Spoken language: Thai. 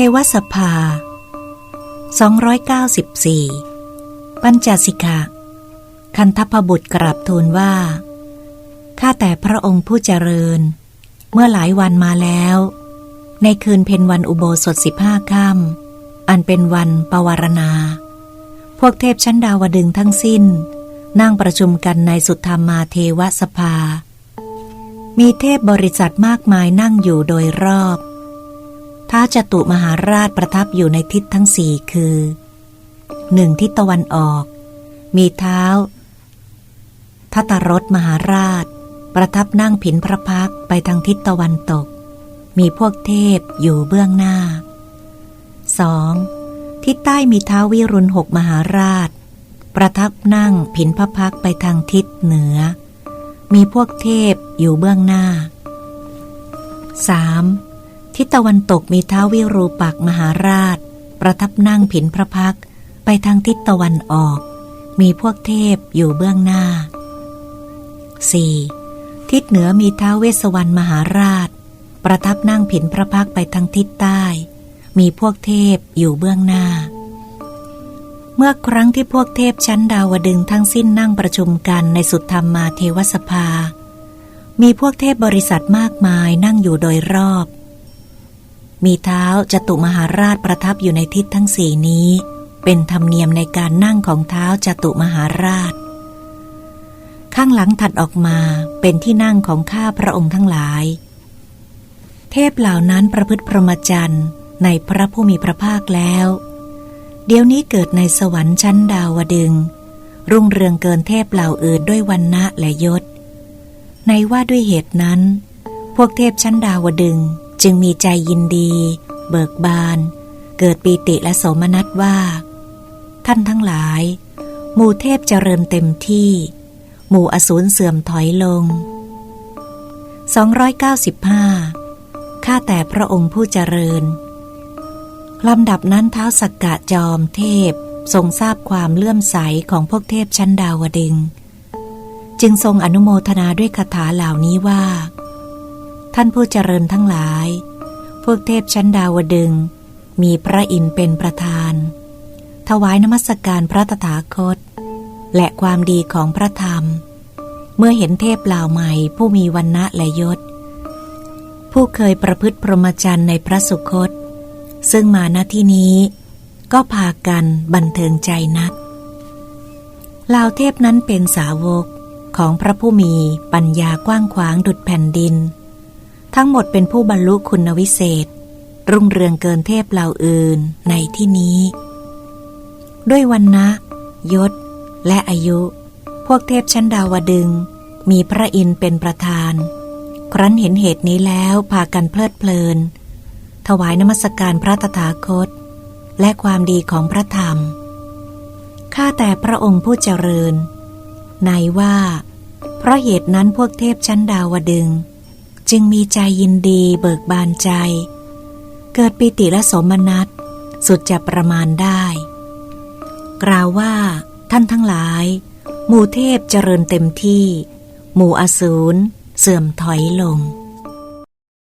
ทวสภา 294 ปัญจสิกะ คันทพบุตรกราบทูลว่า ข้าแต่พระองค์ผู้เจริญ เมื่อหลายวันมาแล้ว ในคืนเพ็ญวันอุโบสถสิบห้าค่ำอันเป็นวันปวารณา พวกเทพชั้นดาวดึงทั้งสิ้น นั่งประชุมกันในสุทธรรมาเทวสภา มีเทพบริษัทมากมายนั่งอยู่โดยรอบ ท้าจตุมหาราชประทับอยู่ในทิศทั้งสี่คือหนึ่งทิศตะวันออก มีเท้าทัตรถมหาราช ประทับนั่งผินพระพักไปทางทิศตะวันตก มีพวกเทพอยู่เบื้องหน้า 2. ทิศใต้มีเท้าวิรุณหกมหาราช ประทับนั่งผินพระพักไปทางทิศเหนือ มีพวกเทพอยู่เบื้องหน้า 3. ทิศตะวันตกมีเท้าวิรูปักมหาราช ประทับนั่งผินพระพักไปทางทิศตะวันออก มีพวกเทพอยู่เบื้องหน้า 4. ทิศเหนือมีเท้าเวสวรรณมหาราช ประทับนั่งผินพระพักไปทางทิศใต้ มีพวกเทพอยู่เบื้องหน้า เมื่อครั้งที่พวกเทพชั้นดาวดึงทั้งสิ้นนั่งประชุมกันในสุดธรรมมาเทวสภา มีพวกเทพบริษัทมากมายนั่งอยู่โดยรอบ มีเท้าจตุมหาราชประทับอยู่ในทิศทั้งสี่นี้ เป็นธรรมเนียมในการนั่งของเท้าจตุมหาราช ข้างหลังถัดออกมาเป็นที่นั่งของข้าพระองค์ทั้งหลาย เทพเหล่านั้นประพฤติพรหมจรรย์ในพระผู้มีพระภาคแล้ว เดี๋ยวนี้เกิดในสวรรค์ชั้นดาวดึง รุ่งเรืองเกินเทพเหล่าอื่นด้วยวันณะและยศ ในว่าด้วยเหตุนั้น พวกเทพชั้นดาวดึง จึงมีใจยินดี เบิกบาน เกิดปีติและโสมนัสว่า ท่านทั้งหลาย หมู่เทพเจริญเต็มที่ หมู่อสูรเสื่อมถอยลง 295 ข้าแต่พระองค์ผู้เจริญลำดับนั้นเท้าสักกะจอมเทพทรงทราบความเลื่อมใสของพวกเทพชั้นดาวดึง จึงทรงอนุโมทนาด้วยคาถาเหล่านี้ว่า ท่านผู้เจริญทั้งหลาย พวกเทพชั้นดาวดึง มีพระอินทร์เป็นประธาน ถวายนมัสการพระตถาคต และความดีของพระธรรม เมื่อเห็นเทพเหล่าใหม่ผู้มีวันณะและยศ ผู้เคยประพฤติพรหมจรรย์ในพระสุคต ซึ่งมาณที่นี้ ก็พากันบันเทิงใจนักล่าเทพนั้นเป็นสาวกของพระผู้มีปัญญากว้างขวางดุดแผ่นดิน ทั้งหมดเป็นผู้บรรลุคุณวิเศษ รุ่งเรืองเกินเทพเหล่าอื่นในที่นี้ ด้วยวันนะยศ และอายุ พวกเทพชั้นดาวดึง มีพระอินทร์เป็นประธาน ครั้นเห็นเหตุนี้แล้วพากันเพลิดเพลิน ถวายนมัสการพระตถาคต และความดีของพระธรรม ข้าแต่พระองค์ผู้เจริญ ในว่า เพราะเหตุนั้นพวกเทพชั้นดาวดึง จึงมีใจยินดีเบิกบานใจ เกิดปิติและสมนัตสุดจะประมาณได้ กล่าวว่า ท่านทั้งหลาย หมู่เทพเจริญเต็มที่ หมู่อสูรเสื่อมถอยลง